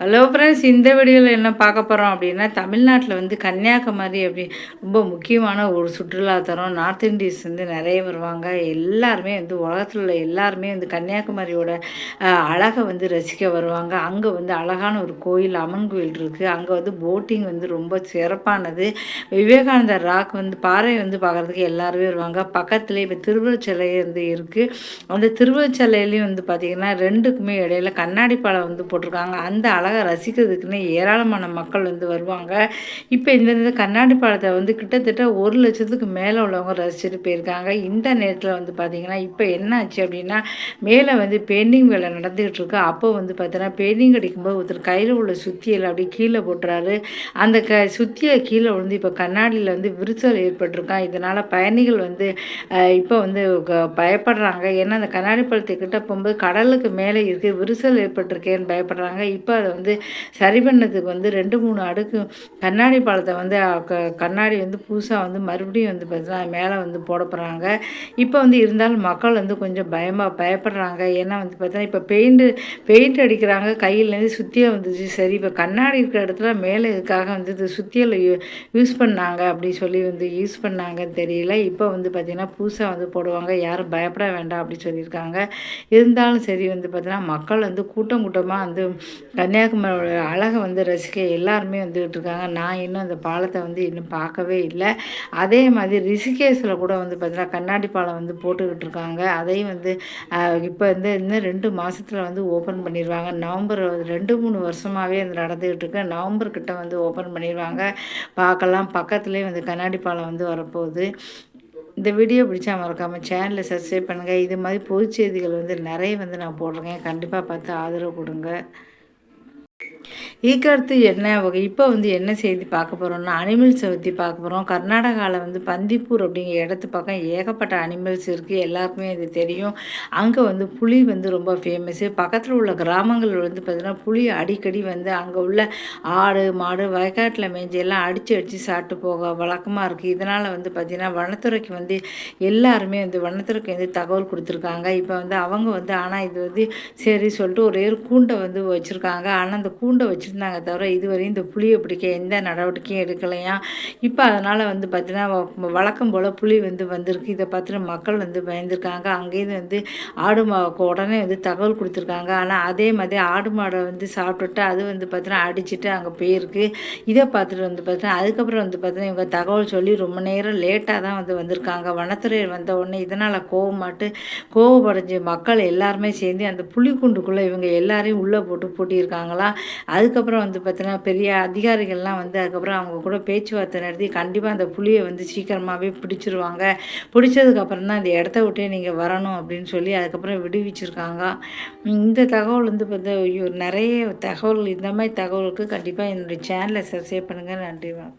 Hello friends இந்த வீடியோவில் என்ன பார்க்க போகிறோம் அப்படின்னா தமிழ்நாட்டில் வந்து கன்னியாகுமரி அப்படி ரொம்ப முக்கியமான ஒரு சுற்றுலாத்தலம். நார்த் இந்தியஸ் வந்து நிறைய வருவாங்க. எல்லாருமே வந்து உலகத்தில் உள்ள எல்லாருமே வந்து கன்னியாகுமரியோட அழகை வந்து ரசிக்க வருவாங்க. அங்கே வந்து அழகான ஒரு கோயில் அம்மன் கோயில் இருக்குது அங்கே வந்து போட்டிங் வந்து ரொம்ப சிறப்பானது. விவேகானந்தர் ராக் வந்து பாறை வந்து பார்க்குறதுக்கு எல்லாருமே வருவாங்க. பக்கத்துலேயே இப்போ திருவள்ளுவச்சிலை வந்து இருக்குது அந்த திருவள்ளுவச்சிலையிலையும் வந்து பார்த்திங்கன்னா ரெண்டுக்குமே இடையில கண்ணாடி பாலம் வந்து போட்டிருக்காங்க. அந்த அழ அழகாக ரசிக்கிறதுக்குன்னு ஏராளமான மக்கள் வந்து வருவாங்க. இப்போ இந்த கண்ணாடி பாலத்தை வந்து கிட்டத்தட்ட ஒரு லட்சத்துக்கு மேலே உள்ளவங்க ரசிச்சுட்டு போயிருக்காங்க. இந்த நேரத்தில் வந்து பார்த்திங்கன்னா இப்போ என்ன ஆச்சு அப்படின்னா மேலே வந்து பெயிண்டிங் வேலை நடந்துக்கிட்டு இருக்கு. அப்போ வந்து பார்த்தீங்கன்னா பெயிண்டிங் அடிக்கும்போது ஒருத்தர் கையில் உள்ள சுத்தியில் அப்படியே கீழே போட்டுறாரு. அந்த க சுத்தியை கீழே விழுந்து இப்போ கண்ணாடியில் வந்து விரிசல் ஏற்பட்டிருக்கான். இதனால் பயணிகள் வந்து இப்போ வந்து பயப்படுறாங்க. ஏன்னா அந்த கண்ணாடி பழத்தை கிட்ட போகும்போது கடலுக்கு மேலே இருக்குது விரிசல் ஏற்பட்டிருக்கேன்னு பயப்படுறாங்க. இப்போ அதை வந்து சரி பண்ணதுக்கு வந்து ரெண்டு மூணு அடுக்கு கண்ணாடி பாலத்தை வந்து கண்ணாடி வந்து புதுசாக வந்து மறுபடியும் வந்து பார்த்தீங்கன்னா மேலே வந்து போட போகிறாங்க இப்போ வந்து இருந்தாலும் மக்கள் வந்து கொஞ்சம் பயமாக பயப்படுறாங்க. ஏன்னா வந்து பார்த்தீங்கன்னா இப்போ பெயிண்ட்டு பெயிண்ட் அடிக்கிறாங்க. கையிலேருந்து சுத்தியாக வந்துச்சு சரி இப்போ கண்ணாடி இருக்கிற இடத்துல மேலே இதுக்காக வந்து இது சுத்தியில் யூஸ் பண்ணாங்க அப்படி சொல்லி வந்து யூஸ் பண்ணாங்கன்னு தெரியல. இப்போ வந்து பார்த்திங்கன்னா புதுசாக வந்து போடுவாங்க. யாரும் பயப்பட வேண்டாம் அப்படின்னு சொல்லியிருக்காங்க. இருந்தாலும் சரி வந்து பார்த்திங்கன்னா மக்கள் வந்து கூட்டம் கூட்டமாக வந்து கன்னியாகுமரி கன்னியாகுமரியோட அழகை வந்து ரசிக்க எல்லாருமே வந்துக்கிட்டு இருக்காங்க நான் இன்னும் அந்த பாலத்தை வந்து இன்னும் பார்க்கவே இல்லை. அதே மாதிரி ரிஷிகேஷில் கூட வந்து பார்த்தீங்கன்னா கண்ணாடி பாலம் வந்து போட்டுக்கிட்டு இருக்காங்க அதையும் வந்து இப்போ வந்து இன்னும் ரெண்டு மாதத்தில் வந்து ஓப்பன் பண்ணிடுவாங்க நவம்பர் ரெண்டு மூணு வருஷமாகவே வந்து நடந்துக்கிட்டு இருக்கு நவம்பர் கிட்ட வந்து ஓப்பன் பண்ணிடுவாங்க பார்க்கலாம். பக்கத்துலேயே வந்து கண்ணாடி பாலம் வந்து வரப்போகுது. இந்த வீடியோ பிடிச்சா மறக்காமல் சேனலில் சப்ஸ்கிரைப் பண்ணுங்கள் இது மாதிரி பொதுச்செய்திகள் வந்து நிறைய வந்து நான் போடுறேன் கண்டிப்பாக பார்த்து ஆதரவு கொடுங்க. ஈக்கடுத்து என்ன? வகை இப்போ வந்து என்ன செய்தி பார்க்க போகிறோம்னா அனிமல்ஸை பற்றி பார்க்க போகிறோம் கர்நாடகாவில் வந்து பந்திப்பூர் அப்படிங்கிற இடத்து பக்கம் ஏகப்பட்ட அனிமல்ஸ் இருக்குது எல்லாருக்குமே இது தெரியும். அங்கே வந்து புளி வந்து ரொம்ப ஃபேமஸ்ஸு பக்கத்தில் உள்ள கிராமங்கள் வந்து பார்த்திங்கன்னா புளி அடிக்கடி வந்து அங்கே உள்ள ஆடு மாடு வயக்காட்டில் மேய்ஞ்சி எல்லாம் அடித்து அடித்து சாப்பிட்டு போக வழக்கமாக இருக்குது இதனால் வந்து பார்த்திங்கன்னா வனத்துறைக்கு வந்து எல்லாருமே வந்து வனத்துறைக்கு வந்து தகவல் கொடுத்துருக்காங்க. இப்போ வந்து அவங்க வந்து ஆனால் இது வந்து சரி சொல்லிட்டு ஒரே ஒரு கூண்டை வந்து வச்சுருக்காங்க. ஆனால் அந்த கூண்டை வச்சு வச்சுருந்தாங்க தவிர இதுவரையும் இந்த புளியை பிடிக்க எந்த நடவடிக்கையும் எடுக்கலையா? இப்போ அதனால் வந்து பார்த்திங்கன்னா வழக்கம் போல் புளி வந்து வந்திருக்கு. இதை பார்த்துட்டு மக்கள் வந்து பயந்துருக்காங்க. அங்கேயிருந்து வந்து ஆடு மாவுக்கு உடனே வந்து தகவல் கொடுத்துருக்காங்க. ஆனால் அதே மாதிரி ஆடு மாடை வந்து சாப்பிட்டுட்டு அது வந்து பார்த்தீங்கன்னா அடிச்சுட்டு அங்கே போயிருக்கு. இதை பார்த்துட்டு வந்து பார்த்தீங்கன்னா அதுக்கப்புறம் வந்து பார்த்தீங்கன்னா இவங்க தகவல் சொல்லி ரொம்ப நேரம் லேட்டாக தான் வந்து வந்திருக்காங்க. வனத்துறை வந்த உடனே இதனால் கோவமாட்டு கோவப்படைஞ்ச மக்கள் எல்லாருமே சேர்ந்து அந்த புளிக்குண்டுக்குள்ளே இவங்க எல்லாரையும் உள்ளே போட்டு பூட்டியிருக்காங்களா? அதுக்கு அதுக்கப்புறம் வந்து பார்த்தீங்கன்னா பெரிய அதிகாரிகள்லாம் வந்து அதுக்கப்புறம் அவங்க கூட பேச்சுவார்த்தை நடத்தி கண்டிப்பாக அந்த புளியை வந்து சீக்கிரமாகவே பிடிச்சிருவாங்க. பிடிச்சதுக்கப்புறம் தான் இந்த இடத்த விட்டே நீங்கள் வரணும் அப்படின்னு சொல்லி அதுக்கப்புறம் விடுவிச்சிருக்காங்க. இந்த தகவல் வந்து பார்த்தா நிறைய தகவல் இந்த மாதிரி தகவலுக்கு கண்டிப்பாக என்னுடைய சேனலை சப்ஸ்கிரைப் பண்ணுங்கள் நன்றி வணக்கம்.